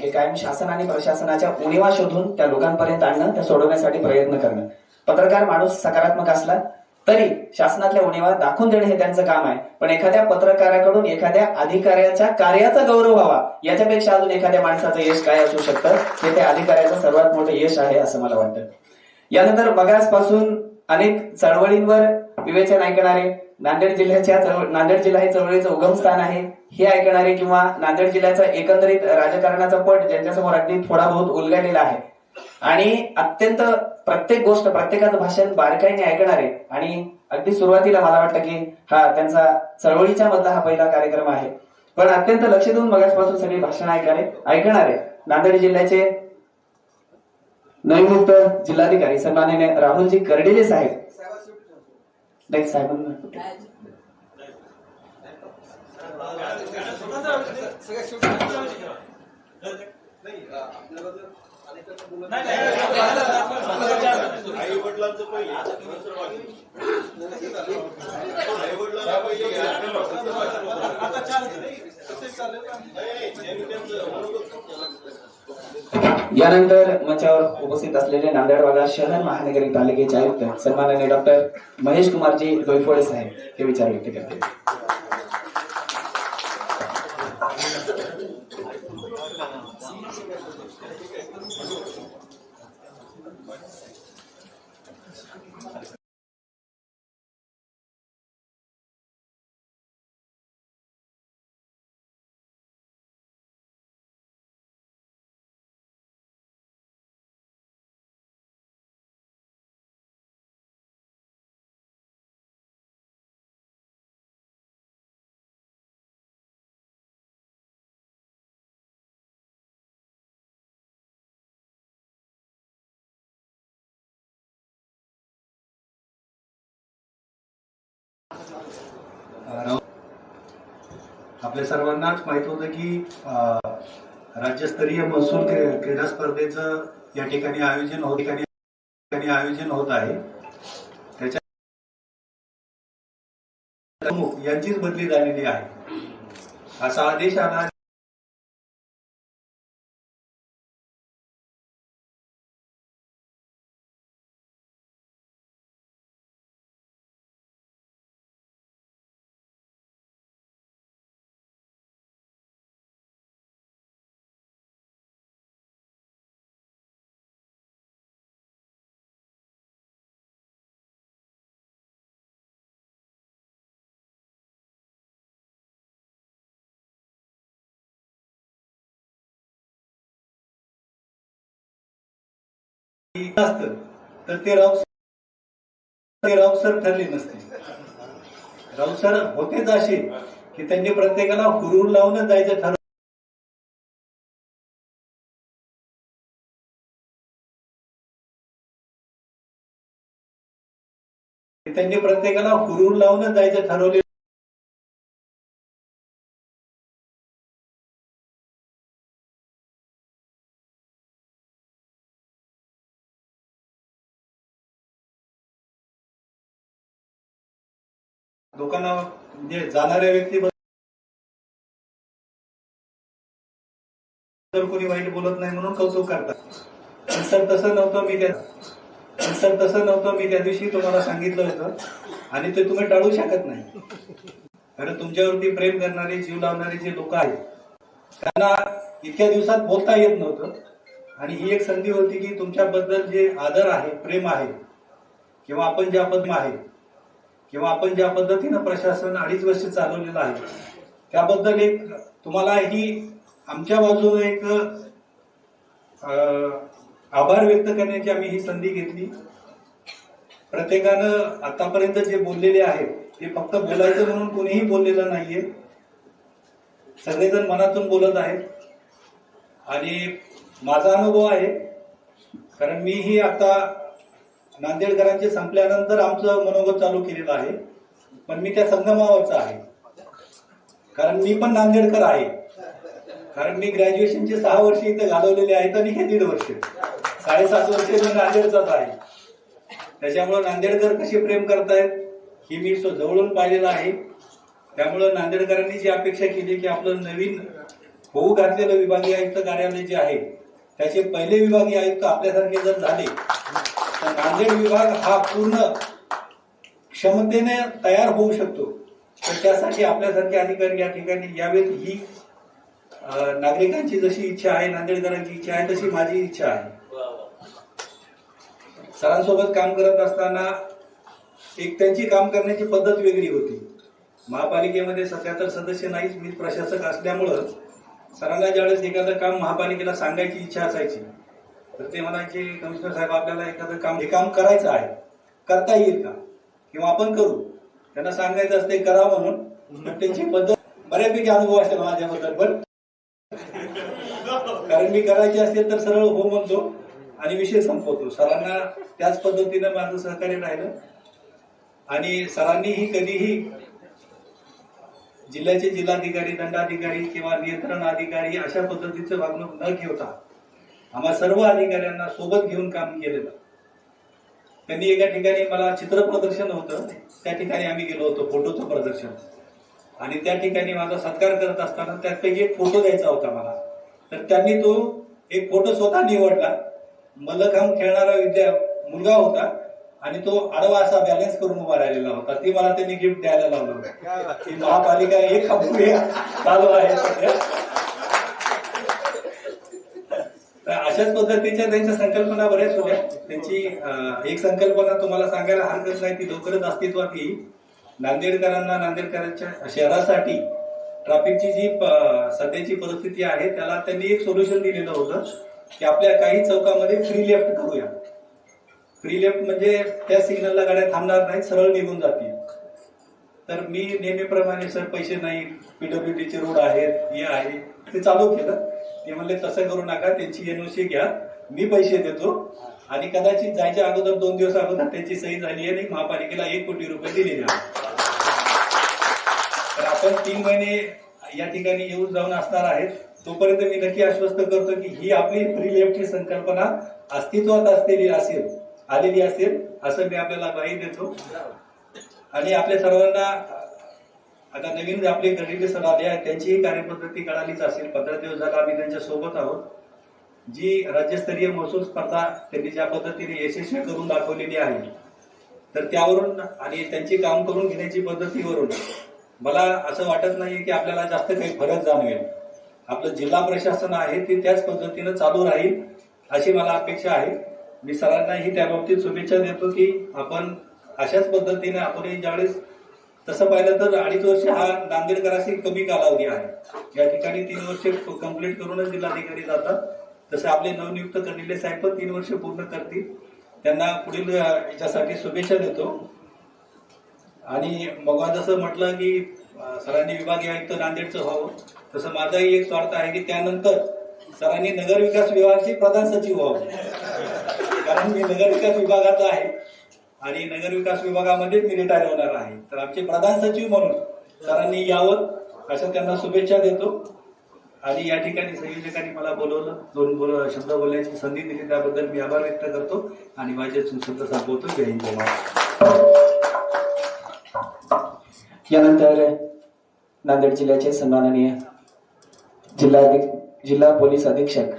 की कायम शासन आणि प्रशासनाच्या उणीवा शोधून त्या लोकांपर्यंत आणणं त्या सोडवण्यासाठी प्रयत्न करणं. पत्रकार माणूस सकारात्मक असला तरी शासनातल्या उणीवा दाखवून देणं हे त्यांचं काम आहे. पण एखाद्या पत्रकाराकडून एखाद्या अधिकाऱ्याच्या कार्याचा गौरव व्हावा याच्यापेक्षा अजून एखाद्या माणसाचं यश काय असू शकतं? हे त्या अधिकाऱ्याचं सर्वात मोठं यश आहे असं मला वाटतं. यानंतर मगासपासून अनेक चळवळींवर विवेचन ऐकणारे नांदेड जिल्ह्याच्या नांदेड जिल्हा हे चळवळीचं उगमस्थान आहे. हे ऐकणारे किंवा नांदेड जिल्ह्याचा एकंदरीत राजकारणाचा पट ज्यांच्यासमोर अगदी थोडा बहुत उलगडलेला आहे. आणि अत्यंत प्रत्येक गोष्ट प्रत्येकाचं भाषण बारकाईने ऐकणारे आणि अगदी सुरुवातीला मला वाटतं की हा त्यांचा चळवळीच्या मधला हा पहिला कार्यक्रम आहे. पण अत्यंत लक्ष देऊन मगासपासून सगळी भाषण ऐकणारे ऐकणारे नांदेड जिल्ह्याचे नवनियुक्त जिल्हाधिकारी सन्माननीय राहुलजी कर्डिले साहेब. नाही साहेबांना आई वडिलांचं पहिले. आई वडिलांना पहिले घ्या. नाही, त्यांनी त्यांचं मनोगत यानंतर मंचावर उपस्थित असलेले नांदेड वागा शहर महानगरपालिकेचे आयुक्त सन्माननीय डॉक्टर महेश कुमारजी डोईफोडे साहेब हे विचार व्यक्त करते आपल्या सर्वांनाच माहीत होतं की राज्यस्तरीय महसूल क्रीडा स्पर्धेचं या ठिकाणी आयोजन होत ठिकाणी आयोजन होत आहे. त्याच्या यांचीच बदली झालेली आहे. असा आदेश आला असतं तर ते राव ते रावसर ठरले नसते. रावसर होतेच असे की त्यांनी प्रत्येकाला हुरूर लावूनच जायचं ठरवलं त्यांनी प्रत्येकाला हुरूर लावूनच जायचं ठरवले लोकांना म्हणजे जाणाऱ्या व्यक्ती जर कोणी वाईट बोलत नाही म्हणून कौतुक करतात. पण सर तसं नव्हतं मी त्या पण सर तसं नव्हतं मी त्या दिवशी तुम्हाला सांगितलं होतं. आणि ते तुम्ही टाळू शकत नाही. कारण तुमच्यावरती प्रेम करणारे जीव लावणारे जे लोक आहेत त्यांना इतक्या दिवसात बोलता येत नव्हतं. आणि ही एक संधी होती की तुमच्याबद्दल जे आदर आहे प्रेम आहे किंवा आपण जे अपद्म आहे किंवा आपण ज्या पद्धतीनं प्रशासन अडीच वर्ष चालवलेलं आहे त्याबद्दल एक तुम्हाला ही आमच्या बाजूने एक आभार व्यक्त करण्याची आम्ही ही संधी घेतली. प्रत्येकानं आतापर्यंत जे बोललेले आहेत ते फक्त बोलायचं म्हणून कोणीही बोललेलं नाहीये. सगळेजण मनातून बोलत आहेत. आणि माझा अनुभव आहे कारण मीही आता नांदेडकरांचे संपल्यानंतर आमचं मनोगत चालू केलेलं आहे. पण मी त्या संगमावरचा आहे. कारण मी पण नांदेडकर आहे. कारण मी ग्रॅज्युएशनचे सहा वर्ष इथे घालवलेले आहेत आणि हे दीड वर्ष. साडेसात वर्ष मी नांदेडचाच आहे. त्याच्यामुळे नांदेडकर कसे प्रेम करतायत हे मी जवळून पाहिलेलं आहे. त्यामुळं नांदेडकरांनी जी अपेक्षा केली की आपलं नवीन होऊ घातलेलं विभागीय आयुक्त कार्यालय जे आहे त्याचे पहिले विभागीय आयुक्त आपल्यासारखे जर झाले नांदेड विभाग हा पूर्ण क्षमतेने तयार होऊ शकतो. तर त्यासाठी आपल्यासारखे अधिकारी या ठिकाणी यावेत. ही नागरिकांची जशी इच्छा आहे नांदेडकरांची इच्छा आहे तशी माझी इच्छा आहे. सरांसोबत काम करत असताना एक त्यांची काम करण्याची पद्धत वेगळी होती. महापालिकेमध्ये सत्याहत्तर सदस्य नाहीच मी प्रशासक असल्यामुळं सरांना ज्यावेळेस एखादं काम महापालिकेला सांगायची इच्छा असायची तर ते म्हणायचे कमिशनर साहेब आपल्याला एखादं काम हे काम करायचं आहे. करता येईल का? किंवा आपण करू. त्यांना सांगायचं असते करा म्हणून. त्यांची पद्धत बऱ्यापैकी अनुभव असेल माझ्याबद्दल पण कारण मी करायची असेल तर सरळ हो म्हणतो आणि विषय संपवतो. सरांना त्याच पद्धतीनं माझं सहकार्य राहिलं. आणि सरांनीही कधीही जिल्ह्याचे जिल्हाधिकारी दंडाधिकारी किंवा नियंत्रण अधिकारी अशा पद्धतीचं वागणूक न ठेवता आम्हा सर्व अधिकाऱ्यांना सोबत घेऊन काम केलेलं. त्यांनी एका ठिकाणी मला चित्र प्रदर्शन होतं. त्या ठिकाणी आम्ही गेलो होतो फोटोचं प्रदर्शन. आणि त्या ठिकाणी माझा सत्कार करत असताना त्यापैकी एक फोटो द्यायचा होता मला. तर त्यांनी तो एक फोटो स्वतः निवडला. मल्लखांब खेळणारा विद्या मुलगा होता आणि तो आडवा असा बॅलन्स करून उभा राहिलेला होता. ती मला त्यांनी गिफ्ट द्यायला लावलं महापालिका एक पुढे चालू आहे सध्या तर अशाच पद्धतीच्या त्यांच्या संकल्पना बऱ्याच होत्या. त्यांची एक संकल्पना तुम्हाला सांगायला हरकत नाही ती लवकरच अस्तित्वात येईल. नांदेडकरांना नांदेडकरांच्या शहरासाठी ट्रॅफिकची जी प- सध्याची परिस्थिती आहे त्याला त्यांनी एक सोल्युशन दिलेलं होतं की आपल्या काही चौकामध्ये फ्री लेफ्ट करूया. फ्री लेफ्ट म्हणजे त्या सिग्नलला गाड्या थांबणार नाही सरळ निघून जातील. तर मी नेहमीप्रमाणे सर पैसे नाही पीडब्ल्यूडीचे रोड आहेत हे आहे ते चालू केलं. ते म्हणले तसं करू नका त्यांची एनओसी घ्या मी पैसे देतो. आणि कदाचित जायच्या अगोदर दोन दिवस अगोदर त्यांची सही झाली आहे आणि महापालिकेला एक कोटी रुपये दिलेले तर आपण तीन महिने या ठिकाणी येऊन जाऊन असणार आहेत. तोपर्यंत मी नक्की आश्वस्त करतो की ही आपली फ्री लेफ्टची संकल्पना अस्तित्वात असलेली असेल आलेली असेल असं मी आपल्याला ग्वाही देतो. आणि आपल्या सर्वांना आता नवीन आपले गणित सर आले आहेत त्यांचीही कार्यपद्धती कळालीच असेल. पंधरा दिवस झाला आम्ही त्यांच्यासोबत आहोत. जी राज्यस्तरीय महसूल स्पर्धा त्यांनी ज्या पद्धतीने यशस्वी करून दाखवलेली आहे तर त्यावरून आणि त्यांची काम करून घेण्याची पद्धतीवरून मला असं वाटत नाही की आपल्याला जास्त काही फरक जाणवेल. आपलं जिल्हा प्रशासन आहे ते त्याच पद्धतीनं चालू राहील अशी मला अपेक्षा आहे. मी सरांनाही त्या बाबतीत शुभेच्छा देतो की आपण अशाच पद्धतीने आपण ज्यावेळेस तसं पाहिलं तर अडीच वर्ष हा नांदेडकराशी कमी कालावधी आहे. या ठिकाणी तीन वर्ष कंप्लीट करूनच जिल्हाधिकारी जातात तसे आपले नवनियुक्त करलेले साहेब पण तीन वर्ष पूर्ण करतील. त्यांना पुढील याच्यासाठी शुभेच्छा देतो. आणि मग जसं म्हटलं की सरांनी विभागीय आयुक्त नांदेडचं व्हावं. तसं माझाही एक स्वार्थ आहे की त्यानंतर सरांनी नगर विकास विभागाचे प्रधान सचिव व्हावं. कारण मी नगर विकास विभागाचा आहे. आणि नगर विकास विभागामध्ये मी रिटायर होणार आहे. तर आमचे प्रधान सचिव म्हणून सरांनी यावं अशा त्यांना शुभेच्छा देतो. आणि या ठिकाणी संयोजकांनी मला बोलवलं. दोन बोल शब्द बोलण्याची संधी दिली. त्याबद्दल मी आभार व्यक्त करतो. आणि माझे शब्द संपवतो जय हिंद यानंतर नांदेड जिल्ह्याचे सन्माननीय जिल्हा जिल्हा पोलीस अधीक्षक